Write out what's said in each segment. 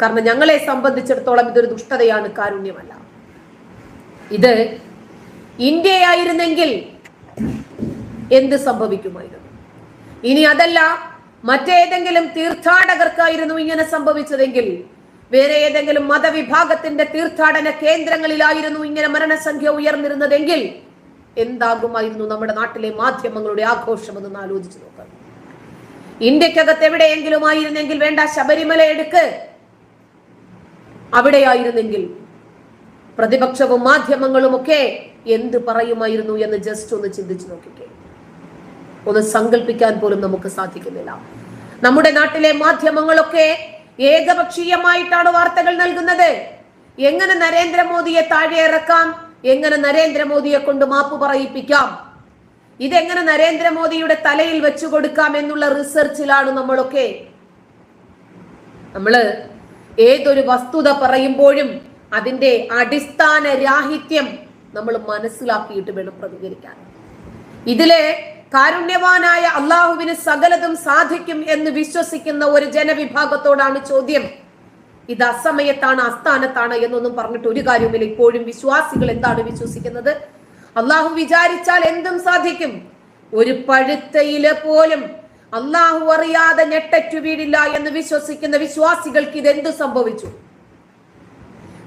കാരണം ഞങ്ങളെ സംബന്ധിച്ചിടത്തോളം ഇതൊരു ദുഷ്ടതയാണ് കാരുണ്യമല്ല. ഇത് ഇന്ത്യയായിരുന്നെങ്കിൽ എന്ത് സംഭവിക്കുമായിരുന്നു? ഇനി അതല്ല മറ്റേതെങ്കിലും തീർത്ഥാടകർക്കായിരുന്നു ഇങ്ങനെ സംഭവിച്ചതെങ്കിൽ വേറെ ഏതെങ്കിലും മതവിഭാഗത്തിന്റെ തീർത്ഥാടന കേന്ദ്രങ്ങളിലായിരുന്നു ഇങ്ങനെ മരണസംഖ്യ ഉയർന്നിരുന്നതെങ്കിൽ എന്താകുമായിരുന്നു നമ്മുടെ നാട്ടിലെ മാധ്യമങ്ങളുടെ ആഘോഷമെന്ന് ആലോചിച്ചു നോക്കാം. ഇന്ത്യക്കകത്ത് എവിടെയെങ്കിലും ആയിരുന്നെങ്കിൽ വേണ്ട ശബരിമല എടുക്ക്. അവിടെയായിരുന്നെങ്കിൽ പ്രതിപക്ഷവും മാധ്യമങ്ങളും ഒക്കെ എന്ത് പറയുമായിരുന്നു എന്ന് ജസ്റ്റ് ഒന്ന് ചിന്തിച്ചു നോക്കിക്കേ. ഒന്ന് സങ്കല്പിക്കാൻ പോലും നമുക്ക് സാധിക്കുന്നില്ല. നമ്മുടെ നാട്ടിലെ മാധ്യമങ്ങളൊക്കെ ഏകപക്ഷീയമായിട്ടാണ് വാർത്തകൾ നൽകുന്നത്. എങ്ങനെ നരേന്ദ്രമോദിയെ താഴെ ഇറക്കാം? എങ്ങനെ നരേന്ദ്രമോദിയെ കൊണ്ട് മാപ്പ് പറയിപ്പിക്കാം? ഇതെങ്ങനെ നരേന്ദ്രമോദിയുടെ തലയിൽ വെച്ചു കൊടുക്കാം എന്നുള്ള റിസർച്ചിലാണ് നമ്മളൊക്കെ. നമ്മൾ ഏതൊരു വസ്തുത പറയുമ്പോഴും അതിന്റെ അടിസ്ഥാന രാഹിത്യം നമ്മൾ മനസ്സിലാക്കിയിട്ട് വേണം പ്രതികരിക്കാൻ. ഇതിലെ കാരുണ്യവാനായ അള്ളാഹുവിന് സകലതും സാധിക്കും എന്ന് വിശ്വസിക്കുന്ന ഒരു ജനവിഭാഗത്തോടാണ് ചോദ്യം. ഇത് അസമയത്താണ് അസ്ഥാനത്താണ് എന്നൊന്നും പറഞ്ഞിട്ട് ഒരു കാര്യവുമില്ല. ഇപ്പോഴും വിശ്വാസികൾ എന്താണ് വിശ്വസിക്കുന്നത്? അള്ളാഹു വിചാരിച്ചാൽ എന്തും സാധിക്കും. ഒരു പഴുത്തയിൽ പോലും അള്ളാഹു അറിയാതെ ഞെട്ടറ്റു വീടില്ല എന്ന് വിശ്വസിക്കുന്ന വിശ്വാസികൾക്ക് ഇത് എന്ത് സംഭവിച്ചു?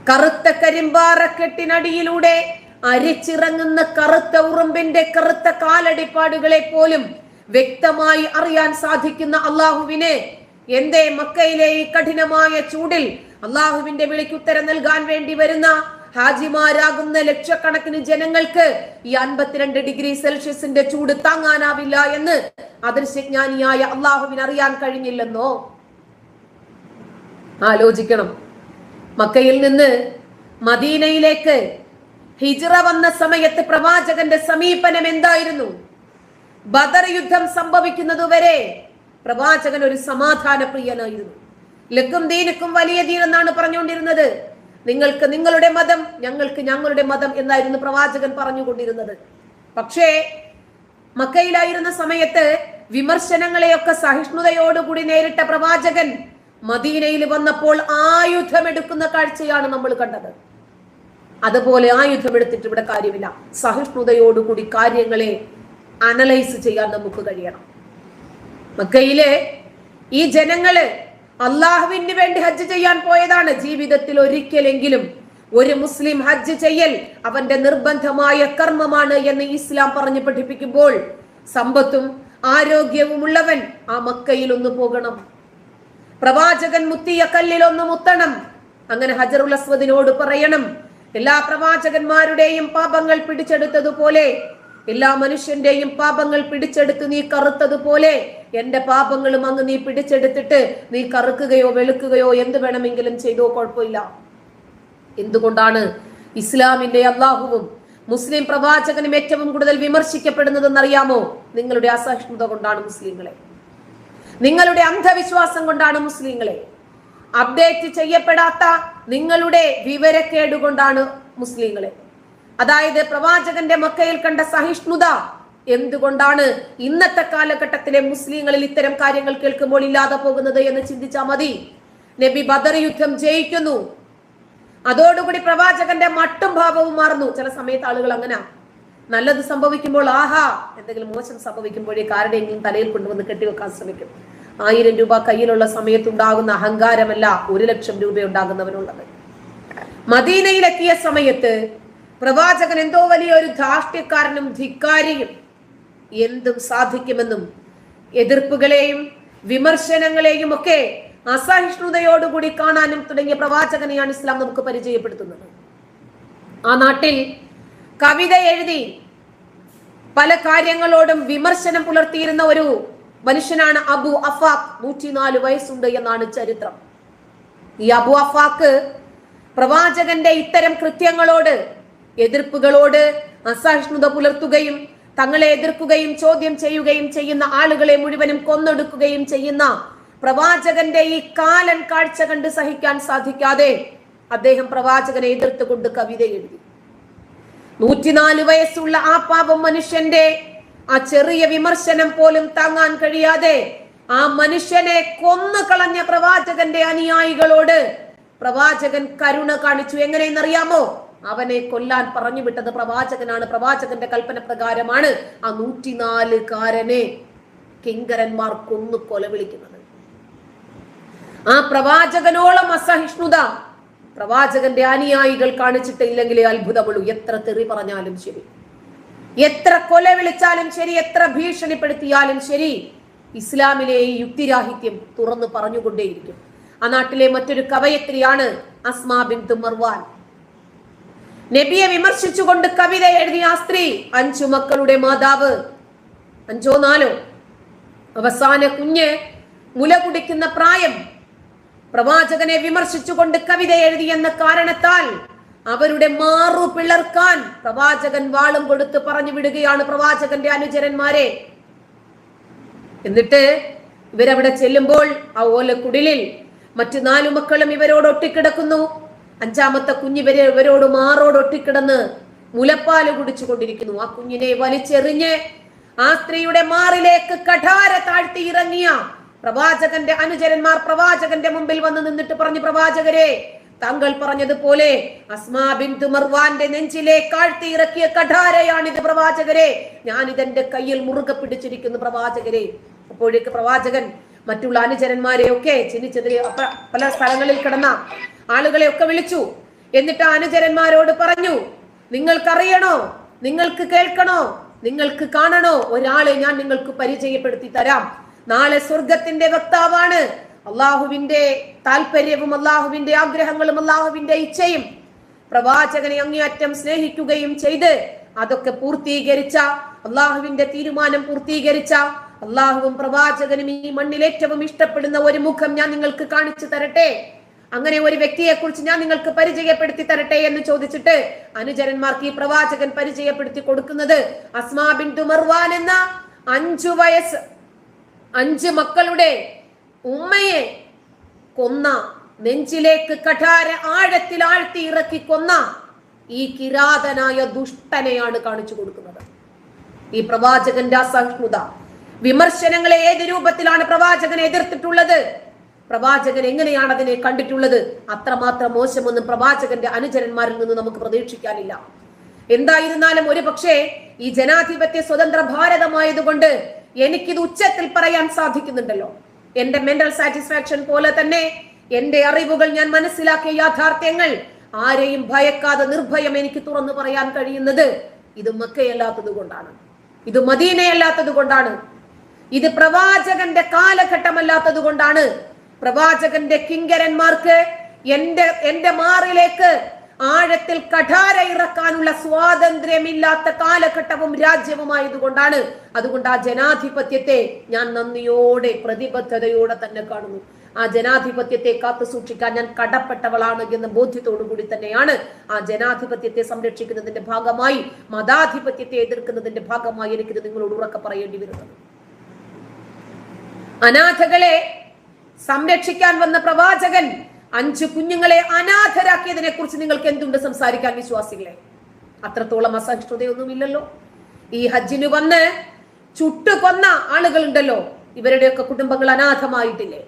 കറുത്ത കരിമ്പാറക്കെട്ടിനടിയിലൂടെ അരിച്ചിറങ്ങുന്ന കറുത്ത ഉറുമ്പിന്റെ കറുത്ത കാലടിപ്പാടുകളെ പോലും വ്യക്തമായി അറിയാൻ സാധിക്കുന്ന അള്ളാഹുവിനെ എന്തേ മക്കയിലെ ഈ കഠിനമായ ചൂടിൽ അള്ളാഹുവിന്റെ വിളിക്കുത്തരം നൽകാൻ വേണ്ടി വരുന്ന ഹാജിമാരാകുന്ന ലക്ഷക്കണക്കിന് ജനങ്ങൾക്ക് ഈ അൻപത്തിരണ്ട് ഡിഗ്രി സെൽഷ്യസിന്റെ ചൂട് താങ്ങാനാവില്ല എന്ന് അദൃശ്യജ്ഞാനിയായ അള്ളാഹുവിന് അറിയാൻ കഴിഞ്ഞില്ലെന്നോ? ആലോചിക്കണം. മക്കയിൽ നിന്ന് മദീനയിലേക്ക് ഹിജറ വന്ന സമയത്ത് പ്രവാചകന്റെ സമീപനം എന്തായിരുന്നു? ബദർ യുദ്ധം സംഭവിക്കുന്നതുവരെ പ്രവാചകൻ ഒരു സമാധാന പ്രിയനായിരുന്നു ലക്കും ദീനക്കും വലിയ ദീൻ എന്നാണ് പറഞ്ഞുകൊണ്ടിരുന്നത്. നിങ്ങൾക്ക് നിങ്ങളുടെ മതം ഞങ്ങൾക്ക് ഞങ്ങളുടെ മതം എന്നായിരുന്നു പ്രവാചകൻ പറഞ്ഞുകൊണ്ടിരുന്നത്. പക്ഷേ മക്കയിലായിരുന്ന സമയത്ത് വിമർശനങ്ങളെയൊക്കെ സഹിഷ്ണുതയോടുകൂടി നേരിട്ട പ്രവാചകൻ മദീനയിൽ വന്നപ്പോൾ ആയുധമെടുക്കുന്ന കാഴ്ചയാണ് നമ്മൾ കണ്ടത്. അതുപോലെ ആയുധമെടുത്തിട്ട് ഇവിടെ കാര്യമില്ല. സഹിഷ്ണുതയോടുകൂടി കാര്യങ്ങളെ അനലൈസ് ചെയ്യാൻ നമുക്ക് കഴിയണം. മക്കയിലെ ഈ ജനങ്ങൾ അള്ളാഹുവിന് വേണ്ടി ഹജ്ജ് ചെയ്യാൻ പോയതാണ് ജീവിതത്തിൽ ഒരിക്കലെങ്കിലും. ഒരു മുസ്ലിം ഹജ്ജ് ചെയ്യൽ അവന്റെ നിർബന്ധമായ കർമ്മമാണ് എന്ന് ഇസ്ലാം പറഞ്ഞു പഠിപ്പിക്കുമ്പോൾ സമ്പത്തും ആരോഗ്യവും ഉള്ളവൻ ആ മക്കയിൽ ഒന്ന് പോകണം. പ്രവാചകൻ മുത്തിയ കല്ലിൽ ഒന്ന് മുത്തണം. അങ്ങനെ ഹജറുൽ അസ്വദിനോട് പറയണം എല്ലാ പ്രവാചകന്മാരുടെയും പാപങ്ങൾ പിടിച്ചെടുത്തതുപോലെ എല്ലാ മനുഷ്യന്റെയും പാപങ്ങൾ പിടിച്ചെടുത്ത് നീ കറുത്തതുപോലെ എന്റെ പാപങ്ങളും അങ്ങ് നീ പിടിച്ചെടുത്തിട്ട് നീ കറുക്കുകയോ വെളുക്കുകയോ എന്ത് വേണമെങ്കിലും ചെയ്തോ കുഴപ്പമില്ല. എന്തുകൊണ്ടാണ് ഇസ്ലാമിന്റെ അള്ളാഹുവും മുസ്ലിം പ്രവാചകനും ഏറ്റവും കൂടുതൽ വിമർശിക്കപ്പെടുന്നതെന്ന് അറിയാമോ നിങ്ങളുടെ അസഹിഷ്ണുത കൊണ്ടാണ് മുസ്ലിങ്ങളെ. നിങ്ങളുടെ അന്ധവിശ്വാസം കൊണ്ടാണ് മുസ്ലിങ്ങളെ. അപ്ഡേറ്റ് ചെയ്യപ്പെടാത്ത നിങ്ങളുടെ വിവരക്കേട് കൊണ്ടാണ് മുസ്ലിങ്ങളെ. അതായത് പ്രവാചകന്റെ മക്കയിൽ കണ്ട സഹിഷ്ണുത. എന്തുകൊണ്ടാണ് ഇന്നത്തെ കാലഘട്ടത്തിലെ മുസ്ലിങ്ങളിൽ ഇത്തരം കാര്യങ്ങൾ കേൾക്കുമ്പോൾ ഇല്ലാതെ പോകുന്നത് എന്ന് ചിന്തിച്ചാൽ മതി. നബി ബദർ യുദ്ധം ജയിക്കുന്നു. അതോടുകൂടി പ്രവാചകന്റെ മട്ടും ഭാവവും മാറുന്നു. ചില സമയത്ത് ആളുകൾ അങ്ങനെ. നല്ലത് സംഭവിക്കുമ്പോൾ ആഹാ എന്തെങ്കിലും മോശം സംഭവിക്കുമ്പോഴേ കാരുടെയെങ്കിലും തലയിൽ കൊണ്ടുവന്ന് കെട്ടിവെക്കാൻ ശ്രമിക്കും. ആയിരം രൂപ കയ്യിലുള്ള സമയത്തുണ്ടാകുന്ന അഹങ്കാരമല്ല ഒരു ലക്ഷം രൂപ ഉണ്ടാകുന്നവനുള്ളത് മദീനയിലെത്തിയ സമയത്ത് പ്രവാചകൻ എന്തോ വലിയ ഒരു ധാർഷ്ട്യക്കാരനും ധിക്കാരിയും. എന്തും സാധിക്കുമെന്നും എതിർപ്പുകളെയും വിമർശനങ്ങളെയും ഒക്കെ അസഹിഷ്ണുതയോടുകൂടി കാണാനും തുടങ്ങിയ പ്രവാചകനെയാണ് ഇസ്ലാം നമുക്ക് പരിചയപ്പെടുത്തുന്നത്. ആ നാട്ടിൽ കവിത എഴുതി പല കാര്യങ്ങളോടും വിമർശനം പുലർത്തിയിരുന്ന ഒരു മനുഷ്യനാണ് അബു അഫാഖ്. നൂറ്റിനാല് വയസ്സുണ്ട് എന്നാണ് ചരിത്രം. ഈ അബു അഫാഖ് പ്രവാചകന്റെ ഇത്തരം കൃത്യങ്ങളോട് എതിർപ്പുകളോട് അസഹിഷ്ണുത പുലർത്തുകയും തങ്ങളെ എതിർക്കുകയും ചോദ്യം ചെയ്യുകയും ചെയ്യുന്ന ആളുകളെ മുഴുവനും കൊന്നൊടുക്കുകയും ചെയ്യുന്ന പ്രവാചകന്റെ ഈ കാലൻ കാഴ്ച കണ്ട് സഹിക്കാൻ സാധിക്കാതെ അദ്ദേഹം പ്രവാചകനെ എതിർത്തുകൊണ്ട് കവിത എഴുതി. നൂറ്റിനാല് വയസ്സുള്ള ആ പാപം മനുഷ്യന്റെ ആ ചെറിയ വിമർശനം പോലും താങ്ങാൻ കഴിയാതെ ആ മനുഷ്യനെ കൊന്നു കളഞ്ഞ പ്രവാചകന്റെ അനുയായികളോട് പ്രവാചകൻ കരുണ കാണിച്ചു. എങ്ങനെയെന്നറിയാമോ? അവനെ കൊല്ലാൻ പറഞ്ഞു വിട്ടത് പ്രവാചകനാണ്. പ്രവാചകന്റെ കൽപ്പന പ്രകാരമാണ് ആ നൂറ്റിനാലുകാരനെ കിങ്കരന്മാർ കൊന്നു കൊല വിളിക്കുന്നത്. ആ പ്രവാചകനോളം അസഹിഷ്ണുത പ്രവാചകന്റെ അനുയായികൾ കാണിച്ചിട്ടില്ലെങ്കിലേ അത്ഭുതമുള്ളൂ. എത്ര തെറി പറഞ്ഞാലും ശരി. എത്ര കൊല വിളിച്ചാലും ശരി. എത്ര ഭീഷണിപ്പെടുത്തിയാലും ശരി. ഇസ്ലാമിലെ ഈ യുക്തിരാഹിത്യം തുറന്നു പറഞ്ഞുകൊണ്ടേയിരിക്കും. ആ നാട്ടിലെ മറ്റൊരു കവയത്രിയാണ് അസ്മാ ബിന്ദു മർവാൻ. നബിയെ വിമർശിച്ചുകൊണ്ട് കവിത എഴുതിയ ആ സ്ത്രീ അഞ്ചു മക്കളുടെ മാതാവ്. അഞ്ചോ നാലോ? അവസാന കുഞ്ഞ് മുല കുടിക്കുന്ന പ്രായം. പ്രവാചകനെ വിമർശിച്ചുകൊണ്ട് കവിത എഴുതി എന്ന കാരണത്താൽ അവരുടെ മാറു പിളർക്കാൻ പ്രവാചകൻ വാളും കൊടുത്ത് പറഞ്ഞു വിടുകയാണ് പ്രവാചകന്റെ അനുചരന്മാരെ. എന്നിട്ട് ഇവരവിടെ ചെല്ലുമ്പോൾ ആ ഓല കുടിലിൽ മറ്റു നാലു മക്കളും ഇവരോട് ഒട്ടിക്കിടക്കുന്നു. അഞ്ചാമത്തെ കുഞ്ഞിവരെ ഇവരോട് മാറോട് ഒട്ടിക്കിടന്ന് മുലപ്പാൽ കുടിച്ചു കൊണ്ടിരിക്കുന്നു ആ കുഞ്ഞിനെ വലിച്ചെറിഞ്ഞ് ആ സ്ത്രീയുടെ മാറിലേക്ക് കഠാര താഴ്ത്തി ഇറങ്ങിയ പ്രവാചകന്റെ അനുചരന്മാർ പ്രവാചകന്റെ മുമ്പിൽ വന്ന് നിന്നിട്ട് പറഞ്ഞു പ്രവാചകരെ താങ്കൾ പറഞ്ഞതുപോലെ അസ്മാ നെഞ്ചിലെ കാഴ്ത്തി ഇറക്കിയ കഠാരയാണിത് പ്രവാചകരെ. ഞാൻ ഇതെന്റെ കയ്യിൽ മുറുകെ പിടിച്ചിരിക്കുന്നു പ്രവാചകരെ. അപ്പോഴേക്ക് പ്രവാചകൻ മറ്റുള്ള അനുചരന്മാരെ ഒക്കെ ചിന്തിച്ചതിൽ പല സ്ഥലങ്ങളിൽ കിടന്ന ആളുകളെ ഒക്കെ വിളിച്ചു. എന്നിട്ട് അനുചരന്മാരോട് പറഞ്ഞു നിങ്ങൾക്കറിയണോ? നിങ്ങൾക്ക് കേൾക്കണോ? നിങ്ങൾക്ക് കാണണോ? ഒരാളെ ഞാൻ നിങ്ങൾക്ക് പരിചയപ്പെടുത്തി തരാം. നാളെ സ്വർഗത്തിന്റെ വക്താവാണ്. അള്ളാഹുവിന്റെ താല്പര്യവും അള്ളാഹുവിന്റെ ആഗ്രഹങ്ങളും അള്ളാഹുവിന്റെ ഇച്ഛയും. പ്രവാചകനെ അങ്ങേയറ്റം സ്നേഹിക്കുകയും ചെയ്ത് അതൊക്കെ പൂർത്തീകരിച്ച അള്ളാഹുവിന്റെ തീരുമാനം പൂർത്തീകരിച്ച അള്ളാഹുവും പ്രവാചകനും ഈ മണ്ണിൽ ഏറ്റവും ഇഷ്ടപ്പെടുന്ന ഒരു മുഖം ഞാൻ നിങ്ങൾക്ക് കാണിച്ചു തരട്ടെ. അങ്ങനെ ഒരു വ്യക്തിയെ കുറിച്ച് ഞാൻ നിങ്ങൾക്ക് പരിചയപ്പെടുത്തി തരട്ടെ എന്ന് ചോദിച്ചിട്ട് അനുചരന്മാർക്ക് ഈ പ്രവാചകൻ പരിചയപ്പെടുത്തി കൊടുക്കുന്നത് അസ്മാ ബിൻ മർവാൻ എന്ന അഞ്ചു വയസ്സ് അഞ്ച് മക്കളുടെ ഉമ്മയെ കൊന്ന നെഞ്ചിലേക്ക് കഠാര ആഴത്തിൽ ആഴ്ത്തി ഇറക്കി കൊന്ന ഈ കിരാതനായ ദുഷ്ടനെയാണ് കാണിച്ചു കൊടുക്കുന്നത്. ഈ പ്രവാചകന്റെ അസഹിഷ്ണുത. വിമർശനങ്ങളെ ഏത് രൂപത്തിലാണ് പ്രവാചകൻ എതിർത്തിട്ടുള്ളത്? പ്രവാചകൻ എങ്ങനെയാണ് അതിനെ കണ്ടിട്ടുള്ളത്? അത്രമാത്രം മോശമൊന്നും പ്രവാചകന്റെ അനുചരന്മാരിൽ നിന്ന് നമുക്ക് പ്രതീക്ഷിക്കാനില്ല. എന്തായിരുന്നാലും ഒരു പക്ഷേ ഈ ജനാധിപത്യ സ്വതന്ത്ര ഭാരതമായതുകൊണ്ട് എനിക്കിത് ഉച്ചത്തിൽ പറയാൻ സാധിക്കുന്നുണ്ടല്ലോ. എന്റെ മെന്റൽ സാറ്റിസ്ഫാക്ഷൻ പോലെ തന്നെ എന്റെ അറിവുകൾ ഞാൻ മനസ്സിലാക്കിയ യാഥാർത്ഥ്യങ്ങൾ ആരെയും ഭയക്കാതെ നിർഭയം എനിക്ക് തുറന്നു പറയാൻ കഴിയുന്നത് ഇത് മക്കയല്ലാത്തത് കൊണ്ടാണ്. ഇത് മദീനയല്ലാത്തത് കൊണ്ടാണ്. ഇത് പ്രവാചകന്റെ കാലഘട്ടമല്ലാത്തത് കൊണ്ടാണ്. പ്രവാചകന്റെ കിങ്കരന്മാർക്ക് എന്റെ എന്റെ മാറിലേക്ക് ആഴത്തിൽ കഠാര ഇറക്കാനുള്ള സ്വാതന്ത്ര്യമില്ലാത്ത കാലഘട്ടവും രാജ്യവുമായതുകൊണ്ടാണ് അതുകൊണ്ട് ആ ജനാധിപത്യത്തെ ഞാൻ നന്ദിയോടെ പ്രതിബദ്ധതയോടെ തന്നെ കാണുന്നു. ആ ജനാധിപത്യത്തെ കാത്തു സൂക്ഷിക്കാൻ ഞാൻ കടപ്പെട്ടവളാണ് എന്ന ബോധ്യത്തോടു കൂടി തന്നെയാണ് ആ ജനാധിപത്യത്തെ സംരക്ഷിക്കുന്നതിന്റെ ഭാഗമായി മതാധിപത്യത്തെ എതിർക്കുന്നതിന്റെ ഭാഗമായി എനിക്കിത് നിങ്ങളോട് ഉറക്കെ പറയേണ്ടി വരുന്നത്. അനാഥകളെ സംരക്ഷിക്കാൻ വന്ന പ്രവാചകൻ അഞ്ചു കുഞ്ഞുങ്ങളെ അനാഥരാക്കിയതിനെ കുറിച്ച് നിങ്ങൾക്ക് എന്തുണ്ട് സംസാരിക്കാൻ വിശ്വാസികളെ? അത്രത്തോളം അസഹിഷ്ണുതയൊന്നുമില്ലല്ലോ. ഈ ഹജ്ജിന് വന്ന് ചുട്ടു കൊന്ന ആളുകളുണ്ടല്ലോ. ഇവരുടെയൊക്കെ കുടുംബങ്ങൾ അനാഥമായിട്ടില്ലേ?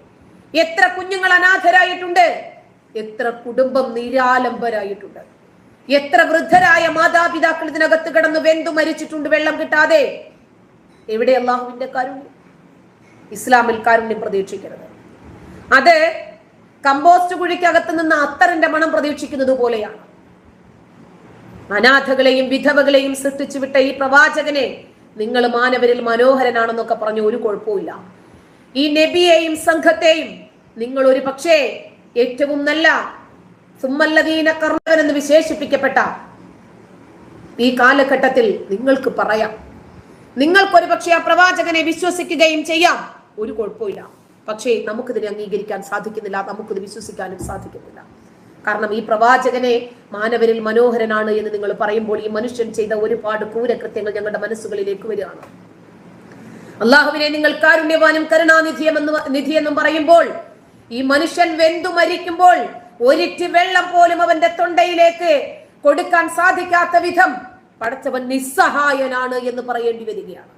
എത്ര കുഞ്ഞുങ്ങൾ അനാഥരായിട്ടുണ്ട്? എത്ര കുടുംബം നിരാലംബരായിട്ടുണ്ട്? എത്ര വൃദ്ധരായ മാതാപിതാക്കൾ ഇതിനകത്ത് കിടന്ന് വെന്തു മരിച്ചിട്ടുണ്ട് വെള്ളം കിട്ടാതെ? എവിടെ അള്ളാഹുവിന്റെ കാരുണ്യം? ഇസ്ലാമിൽ കാരുണ്യം പ്രതീക്ഷിക്കരുത്. അത് കമ്പോസ്റ്റ് കുഴിക്കകത്ത് നിന്ന് അത്തറിന്റെ മണം പ്രതീക്ഷിക്കുന്നത് പോലെയാണ്. അനാഥകളെയും വിധവകളെയും സൃഷ്ടിച്ചു വിട്ട ഈ പ്രവാചകനെ നിങ്ങൾ മാനവരിൽ മനോഹരനാണെന്നൊക്കെ പറഞ്ഞു ഒരു കുഴപ്പമില്ല ഈ നബിയെയും സംഘത്തെയും നിങ്ങൾ ഒരു പക്ഷേ ഏറ്റവും നല്ല സുമ്മല്ലദീന കർണവൻ എന്ന് വിശേഷിപ്പിക്കപ്പെട്ട ഈ കാലഘട്ടത്തിൽ നിങ്ങൾക്ക് പറയാം. നിങ്ങൾക്കൊരു പക്ഷേ ആ പ്രവാചകനെ വിശ്വസിക്കുകയും ചെയ്യാം. ഒരു കുഴപ്പമില്ല പക്ഷേ നമുക്കിതിനെ അംഗീകരിക്കാൻ സാധിക്കുന്നില്ല നമുക്കിത് വിശ്വസിക്കാനും സാധിക്കുന്നില്ല. കാരണം ഈ പ്രവാചകനെ മാനവരിൽ മനോഹരനാണ് എന്ന് നിങ്ങൾ പറയുമ്പോൾ ഈ മനുഷ്യൻ ചെയ്ത ഒരുപാട് ക്രൂരകൃത്യങ്ങൾ ഞങ്ങളുടെ മനസ്സുകളിലേക്ക് വരികയാണ്. അള്ളാഹുവിനെ നിങ്ങൾ കാരുണ്യവാനും കരുണാനിധിയെന്ന് നിധിയെന്നും പറയുമ്പോൾ ഈ മനുഷ്യൻ വെന്തു മരിക്കുമ്പോൾ ഒരിറ്റ് വെള്ളം പോലും അവന്റെ തൊണ്ടയിലേക്ക് കൊടുക്കാൻ സാധിക്കാത്ത വിധം പടച്ചവൻ നിസ്സഹായനാണ് എന്ന് പറയേണ്ടി വരികയാണ്.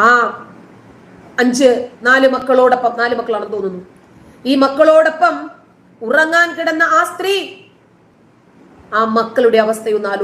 ആ അഞ്ച് നാല് മക്കളോടൊപ്പം നാല് മക്കളാണെന്ന് തോന്നുന്നു. ഈ മക്കളോടൊപ്പം ഉറങ്ങാൻ കിടന്ന ആ സ്ത്രീ ആ മക്കളുടെ അവസ്ഥയൊന്ന് ആലോചിച്ചു